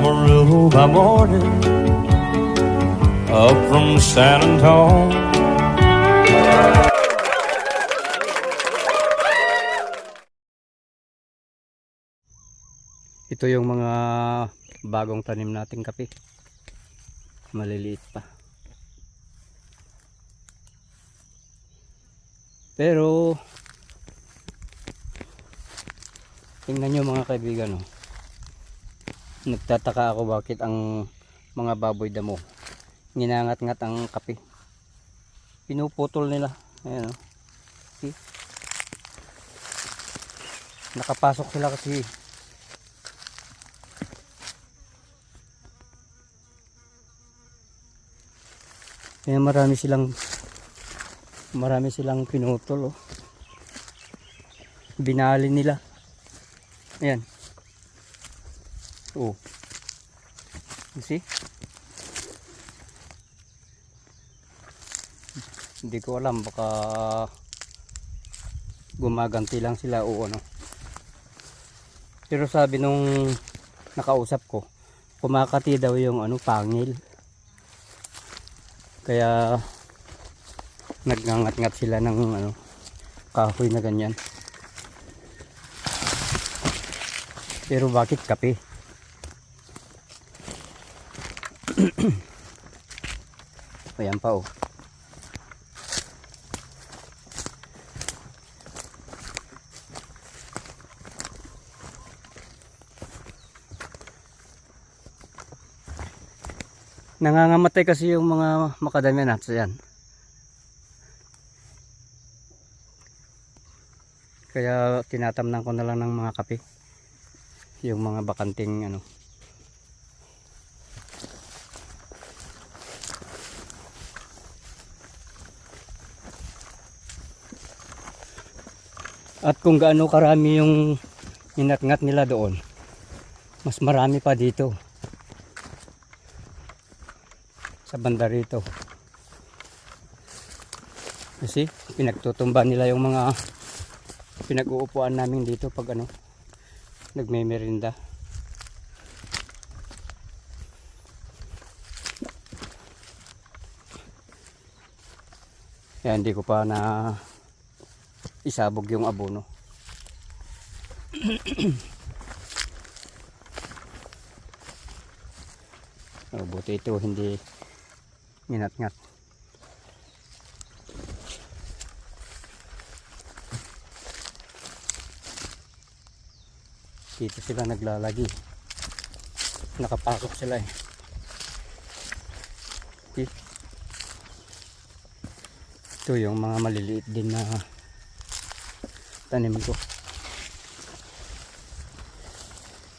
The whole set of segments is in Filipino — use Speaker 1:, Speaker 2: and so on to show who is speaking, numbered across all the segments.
Speaker 1: Aruba morning up from San Antonio.
Speaker 2: Ito yung mga bagong tanim nating kape. Maliliit pa. Pero tingnan nyo mga kaibigan oh. Nagtataka ako bakit ang mga baboy damo nginangat-ngat ang kape. Pinuputol nila. Ayan oh. See? Nakapasok sila kasi Kaya marami silang marami silang pinutol oh. Binali nila. Ayan. Oh. You see? Hindi ko alam baka gumaganti lang sila o ano. Pero sabi nung nakausap ko, kumakati daw yung ano pangil. Kaya nagngangat-ngat sila ng ano kahoy na ganyan. Pero bakit kape? Ayan pa oh. Nangangamatay kasi yung mga macadamia nuts yan. Kaya tinatamnan ko na lang ng mga kape. Yung mga bakanting ano. At kung gaano karami yung inatngat nila doon, mas marami pa dito sa banda rito. Kasi pinagtutumba nila yung mga pinag-uupuan namin dito pag ano nagme-merinda. Kaya hindi ko pa na isabog yung abono. Oh, buti ito hindi minat-ngat. Dito sila naglalagi. Nakapasok sila eh. Ito yung mga maliliit din na tanim ko.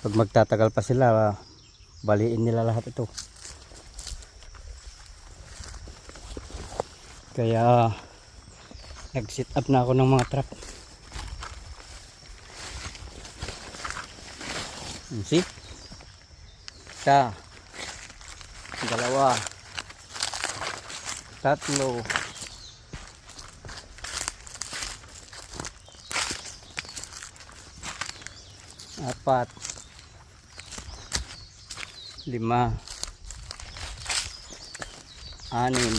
Speaker 2: Pag magtatagal pa sila, baliin nila lahat ito. Kaya nag-sit up na ako ng mga. Hmm, See? Isa. Dalawa. Tatlo. Apat. Lima. Anim.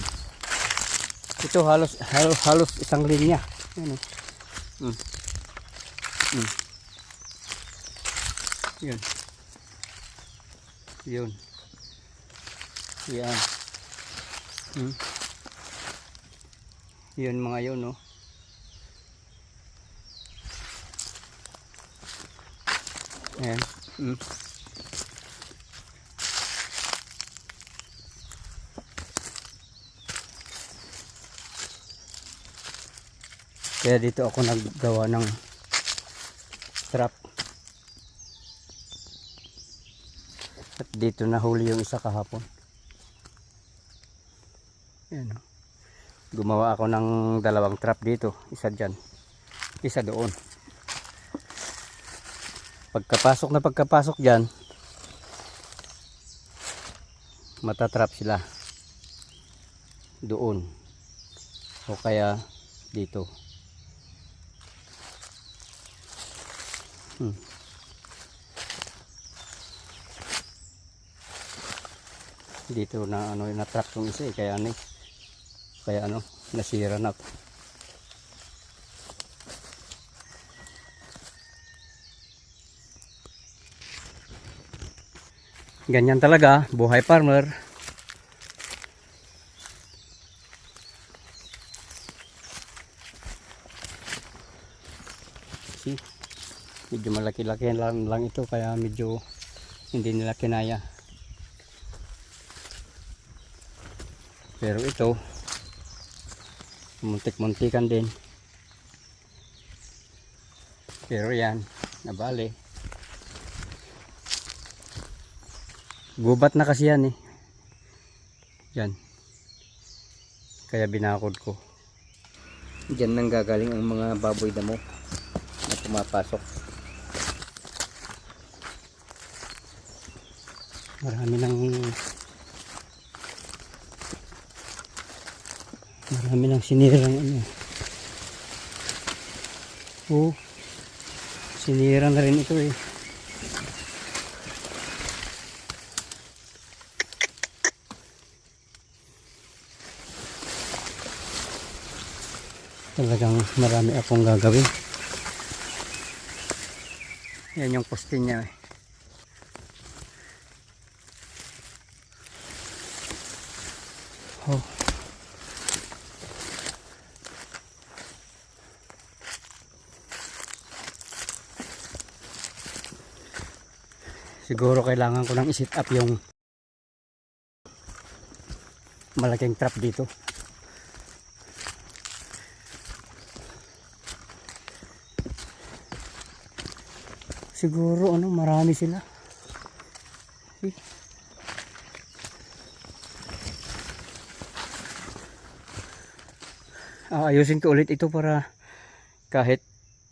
Speaker 2: Ito halos halos, halos isang linya. Ano? Mm. Mm. Yun. Yun. Yan. Hmm. Yun mga yun, no. Ayan. Hmm. Kaya dito ako naggawa ng trap. At dito nahuli yung isa kahapon. Ayan. o. Gumawa ako ng dalawang trap dito. Isa dyan. Isa doon. Pagkapasok na pagkapasok dyan, matatrap sila. Doon. O kaya dito. Hmm. dito na ano na truck yung isa eh kaya ano eh, kaya ano nasira na ganyan talaga buhay farmer. See? medyo malaki-laki lang, lang ito kaya medyo hindi nila kinaya. Pero ito muntik-muntikan din. Pero yan nabali gubat na kasi yan eh yan kaya binakod ko Diyan nang gagaling ang mga baboy damo na pumapasok. Marami nang marami nang sinirang ano. Oh. Sinira na rin ito eh. Talagang marami akong gagawin. Yan yung poste niya eh. Oh. Siguro kailangan ko lang i-set up yung malaking trap dito. Siguro ano, marami sila. Eh. Aayusin ko ulit ito para kahit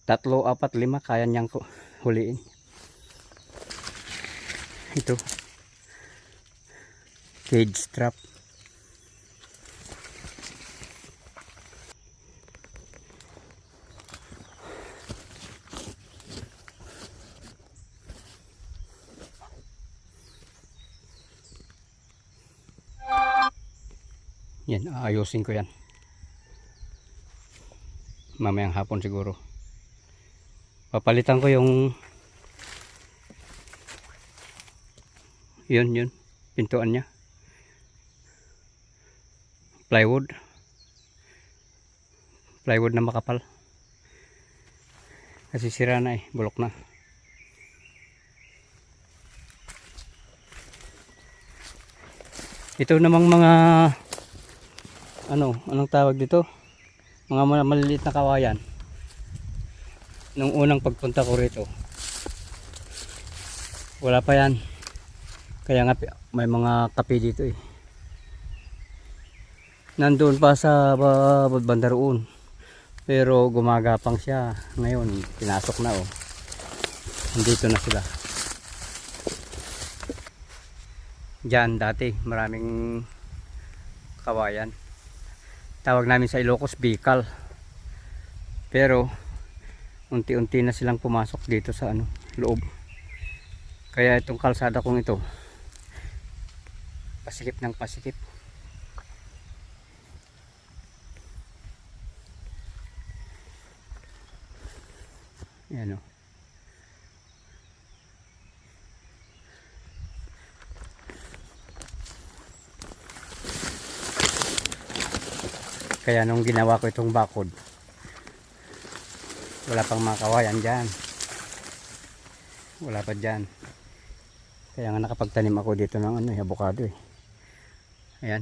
Speaker 2: tatlo, apat, lima kaya niyang ko huliin. Ito. Cage trap. Yan, aayusin ko yan. Mamayang hapon siguro. Papalitan ko yung yun, yun. Pintuan niya. Plywood. Plywood na makapal. Kasi sira na eh. Bulok na. Ito namang mga ano, anong tawag dito? Mga ma- maliliit na kawayan. Nung unang pagpunta ko rito. Wala pa yan. Kaya nga may mga kape dito eh. Nandoon pa sa ba- banda roon. Pero gumagapang siya. Ngayon, pinasok na oh. Nandito na sila. Diyan dati, maraming kawayan tawag namin sa Ilocos Bicol pero unti-unti na silang pumasok dito sa ano loob. Kaya itong kalsada kong ito pasikip ng pasikip. Yan o Kaya nung ginawa ko itong bakod, wala pang mga kawayan dyan. Wala pa dyan. Kaya nga nakapagtanim ako dito ng ano, eh, avocado eh. Ayan.